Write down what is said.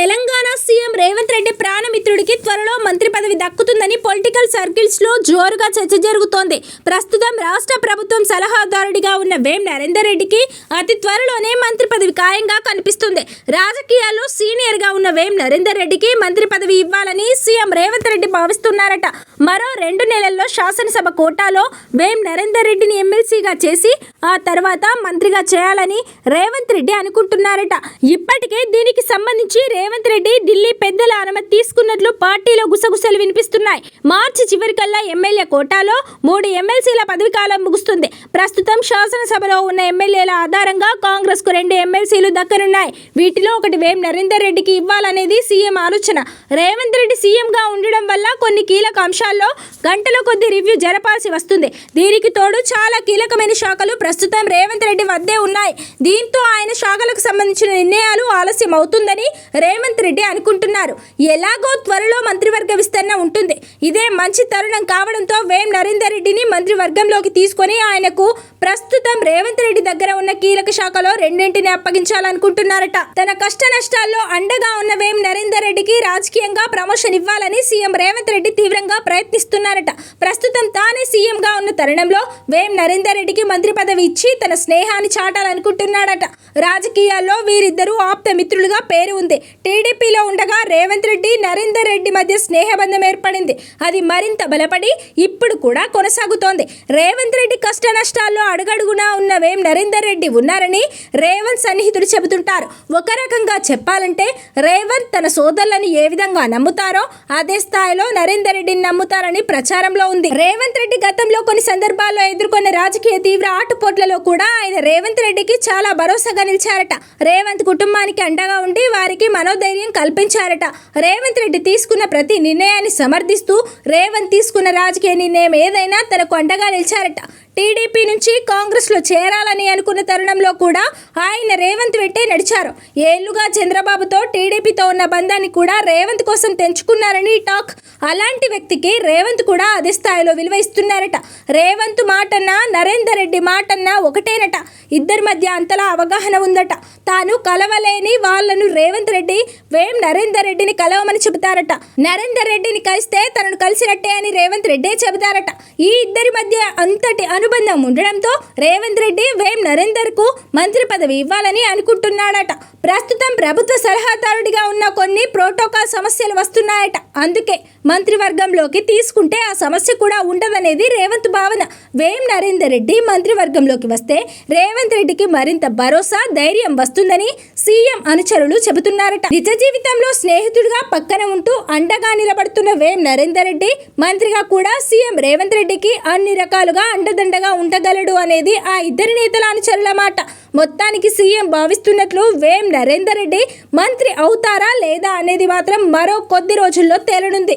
Telangana CM Revanth Reddy ప్రాణమిత్రుడికి త్వరలో మంత్రి పదవి దక్కుతుందని పొలిటికల్ సర్కిల్స్లో జోరుగా చర్చ జరుగుతోంది. ప్రస్తుతం రాష్ట్ర ప్రభుత్వం సలహాదారుడిగా ఉన్న వేం నరేందర్ రెడ్డికి అతి త్వరలోనే మంత్రి పదవి ఖాయంగా కనిపిస్తుంది. రాజకీయాల్లో సీనియర్గా ఉన్న వేం నరేందర్ రెడ్డికి మంత్రి పదవి ఇవ్వాలని సీఎం రేవంత్ రెడ్డి భావిస్తున్నారట. మరో రెండు నెలల్లో శాసనసభ కోటాలో వేం నరేందర్ రెడ్డిని ఎమ్మెల్సీగా చేసి ఆ తర్వాత మంత్రిగా చేయాలని రేవంత్ రెడ్డి అనుకుంటున్నారట. ఇప్పటికే దీనికి సంబంధించి రేవంత్ రెడ్డి ఢిల్లీ పెద్దల అనుమతి తీసుకున్నట్లు పార్టీలో గుసగుసలు వినిపిస్తున్నాయి. మార్చి చివరికల్లా ఎమ్మెల్యే కోటాలో మూడు ఎమ్మెల్సీల పదవి కాలం ముగుస్తుంది. ప్రస్తుతం శాసనసభలో ఉన్న ఎమ్మెల్యేల ఆధారంగా కాంగ్రెస్కు రెండు ఎమ్మెల్సీలు దక్కనున్నాయి వీటిలో ఒకటి వేం నరేందర్ రెడ్డికి ఇవ్వాలనేది సీఎం ఆలోచన. రేవంత్ రెడ్డి సీఎంగా ఉండడం వల్ల కొన్ని కీలక అంశాల్లో గంటల కొద్ది రివ్యూ జరపాల్సి వస్తుంది. దీనికి తోడు చాలా కీలకమైన శాఖలు ప్రస్తుతం రేవంత్ రెడ్డి వద్దే ఉన్నాయి. దీంతో ఆయన శాఖలకు సంబంధించిన నిర్ణయాలు ఆలస్యం అవుతుందని రేవంత్ రెడ్డి అనుకుంటున్నారు. ఎలాగో త్వరలో మంత్రివర్గ విస్తరణ ఉంటుంది. ఇదే మంచి తరుణం కావడంతో వేం నరేందర్ రెడ్డిని మంత్రివర్గంలోకి తీసుకొని ఆయనకు ప్రస్తుతం రేవంత్ రెడ్డి దగ్గర ఉన్న కీలక శాఖలో రెండింటిని అప్పగించాలనుకుంటున్నారట. తన కష్ట నష్టాల్లో అండగా ఉన్న వేం నరేందర్ రెడ్డికి రాజకీయంగా ప్రమోషన్ ఇవ్వాలని సీఎం రేవంత్ రెడ్డి తీవ్రంగా ప్రయత్నిస్తున్నారట. ప్రస్తుతం తానే సీఎంగా ఉన్న తరుణంలో వేం నరేందర్ రెడ్డికి మంత్రి పదవి ఇచ్చి తన స్నేహాన్ని చాటాలనుకుంటున్నాడట. రాజకీయాల్లో వీరిద్దరూ ఆప్త మిత్రులుగా పేరు ఉంది. టీడీపీలో ఉండగా రేవంత్ రెడ్డి నరేందర్ రెడ్డి మధ్య స్నేహబంధం ఏర్పడింది. అది మరింత బలపడి ఇప్పుడు కూడా కొనసాగుతోంది. రేవంత్ రెడ్డి కష్ట నష్టాల్లో అడుగడుగునా ఉన్న వేం నరేందర్ రెడ్డి ఉన్నారని రేవంత్ సన్నిహితులు చెబుతుంటారు. ఒక రకంగా చెప్పాలంటే రేవంత్ తన సోదరులను ఏ విధంగా నమ్ముతారో అదే స్థాయిలో నరేందర్ రెడ్డిని నమ్ముతారని ప్రచారంలో ఉంది. రేవంత్ రెడ్డి గతంలో కొన్ని సందర్భాల్లో ఎదుర్కొన్న రాజకీయ తీవ్ర ఆటుపోట్లలో కూడా ఆయన రేవంత్ రెడ్డికి చాలా భరోసాగా నిలిచారట. రేవంత్ కుటుంబానికి అండగా ఉండి వారికి మనోధైర్యం కల్పించారట. రేవంత్ రెడ్డి తీసుకున్న ప్రతి నిర్ణయాన్ని సమర్థిస్తూ రేవంత్ తీసుకున్న రాజకీయ నిర్ణయం ఏదైనా తనకు అండగా నిలిచారట. టీడీపీ నుంచి కాంగ్రెస్లో చేరాలని అనుకున్న తరుణంలో కూడా ఆయన రేవంత్ వెంటే నడిచారు. ఏళ్ళుగా చంద్రబాబుతో టీడీపీతో ఉన్న బంధాన్ని కూడా రేవంత్ కోసం తెంచుకున్నారని టాక్. అలాంటి వ్యక్తికి రేవంత్ కూడా అదే స్థాయిలో విలువ ఇస్తున్నారట. రేవంత్ మాటన్నా నరేందర్ రెడ్డి మాటన్నా ఒకటేనట. ఇద్దరి మధ్య అంతలా అవగాహన ఉందట. తాను కలవలేని వాళ్ళను రేవంత్ రెడ్డి వేం నరేందర్ రెడ్డిని కలవమని చెబుతారట. నరేందర్ రెడ్డిని కలిస్తే తనను కలిసినట్టే అని రేవంత్ రెడ్డే చెబుతారట. ఈ ఇద్దరి మధ్య అంతటి అనుబంధం ఉండడంతో రేవంత్ రెడ్డి వేం నరేందర్కు మంత్రి పదవి ఇవ్వాలని అనుకుంటున్నాడట. ప్రస్తుతం ప్రభుత్వ సలహాదారుడిగా ఉన్న కొన్ని ప్రోటోకాల్ సమస్యలు వస్తున్నాయట. అందుకే మంత్రివర్గంలోకి తీసుకుంటే ఆ సమస్య కూడా ఉండదనేది రేవంత్ భావన. వేం నరేందర్ రెడ్డి మంత్రివర్గంలోకి వస్తే రేవంత్ రేవంత్ రెడ్డికి మరింత భరోసా ధైర్యం వస్తుందని సీఎం అనుచరులు చెబుతున్నారట. నిజ జీవితంలో స్నేహితుడిగా పక్కన ఉంటూ అండగా నిలబడుతున్న వేం నరేందర్ రెడ్డి మంత్రిగా కూడా సీఎం రేవంత్ రెడ్డికి అన్ని రకాలుగా అండదండగా ఉండగలడు అనేది ఆ ఇద్దరి నేతల అనుచరుల మాట. మొత్తానికి సీఎం భావిస్తున్నట్లు వేం నరేందర్ రెడ్డి మంత్రి అవుతారా లేదా అనేది మాత్రం మరో కొద్ది రోజుల్లో తేలనుంది.